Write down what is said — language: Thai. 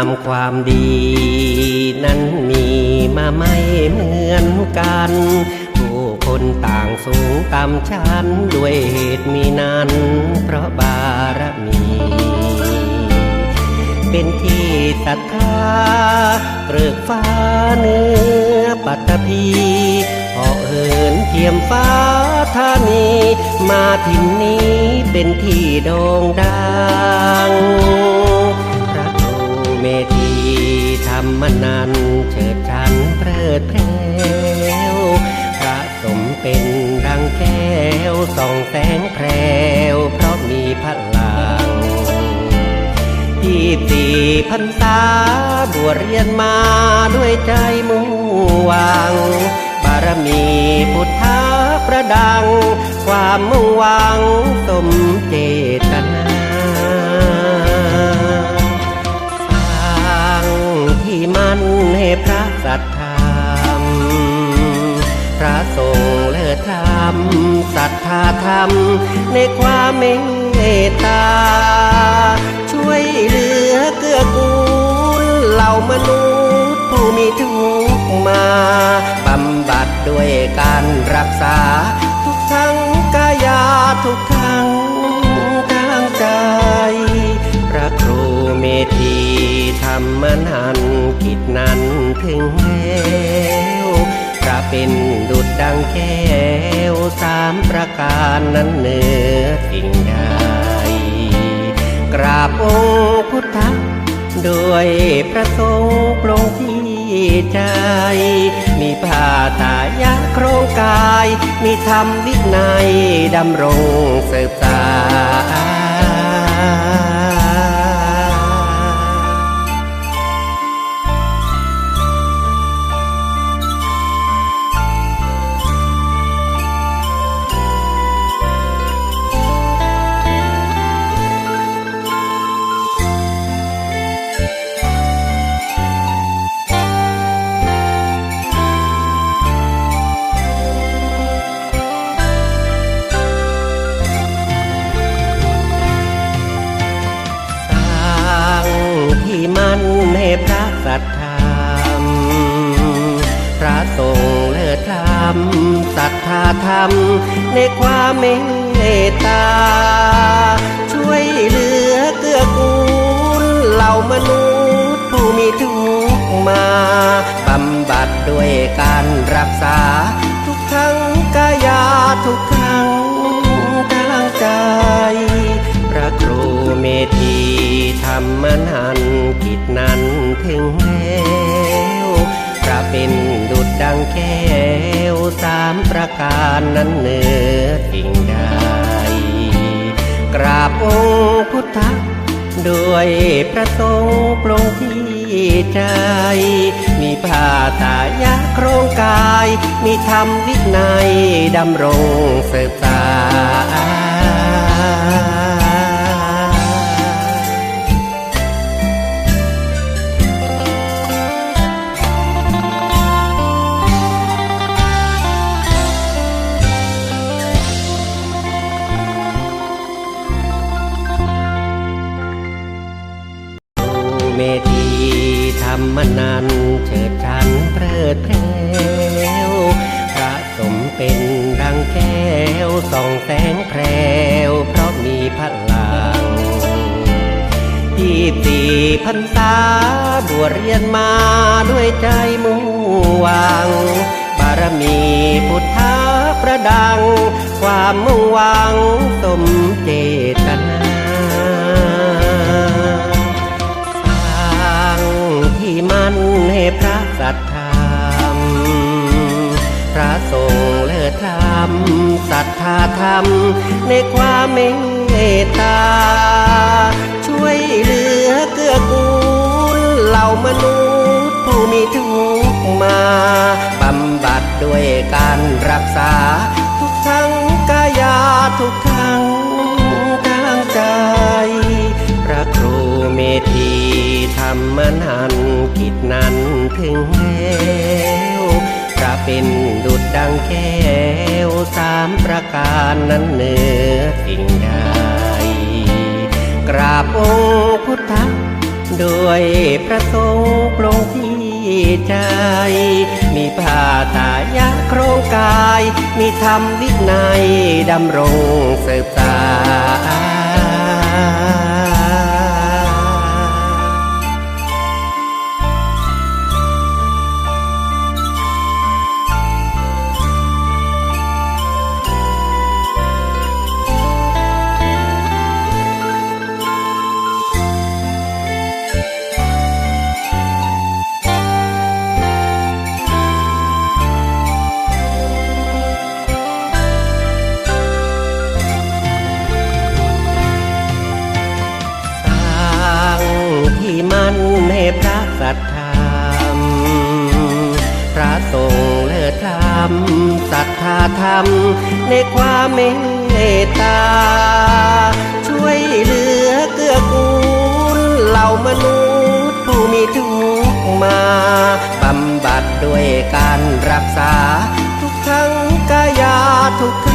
คุณงามความดี นั้นมีมาไม่เหมือนกัน ผู้คนต่างสูงต่ำชันด้วยเหตุมีนั้น เพราะบารมี เป็นที่ศรัทธาเกลือกฟ้าเนื้อปัตตภีเหาะเหินเทียมฟ้าธานี มาถิ่นนี้เป็นที่โด่งดัง เมธีธรรมนันเฉิดชันเพลิดเพลวพระสมเป็นดังแก้วส่องแสงแพรวเพราะมีพลังยี่สี่พรรษาบวชเรียนมาด้วยใจมุ่งหวัง บารมีพุทธาประดัง ความมุ่งหวังสมเจตนา รรมศรัทธาธรรม ในความเมตตา ช่วยเหลือเกื้อกูลเหล่ามนุษย์ผู้มีทุกข์มาบำบัดด้วยการรักษา ทุกทั้งกายาทุกทั้งทางใจ พระครูเมธีธรรมนันกิจนั้นถึงแล้วพระเป็นดุจดังแก้ สามประการนั้นเหนือสิ่งใดกราบองค์พุทธะด้วยพระทรงค์ปรงที่ใจ มีผ้าตายะโครงกาย มีธรรมวินัยดำรงสืบสาน รมศรัทธาธรรม ในความเมตตา ช่วยเหลือเกื้อกูลเหล่ามนุษย์ผู้มีทุกข์มาบำบัดด้วยการรักษา ทุกทั้งกายาทุกทั้งทางใจ พระครูเมธีธรรมนันกิจนั้นถึงแล้วพระเป็นดุจดังแก้ ประการนั้นเหนือสิ่งใดกราบองค์พุทธะด้วยพระทรงค์ปรงที่ใจ มีผ้าตายะโครงกาย มีธรรมวินัยดำรงสืบสาย นันเฉิดชันเพลิดเพลวพระสมเป็นดังแก้วส่องแสงแพรวเพราะมีพลังยี่สี่พรรษาบวชเรียนมาด้วยใจมุ่งหวัง บารมีพุทธาประดัง ความมุ่งหวังสมเจตนา พระทรงเลิศธรรมศรัทธาธรรม ในความเมตตา ช่วยเหลือเกื้อกูลเหล่ามนุษย์ผู้มีทุกข์มาบำบัดด้วยการรักษา ทุกทั้งกายาทุกทั้งทางใจ พระครูเมธีธรรมนันกิจนั้นถึงแล้ว ระเป็นดุจดังแก้วสามประการนั้นเหนือสิ่งใดกราบองค์พุทธะด้วยประสงค์ปลงที่ใจ มีผ้าตายะโครงกาย มีธรรมวินัยดำรงสืบสาน ธรรมศรัทธาธรรม ในความเมตตา ช่วยเหลือเกื้อกูลเหล่ามนุษย์ผู้มีทุกข์มาบำบัดด้วยการรักษา ทุกทั้งกายาทุก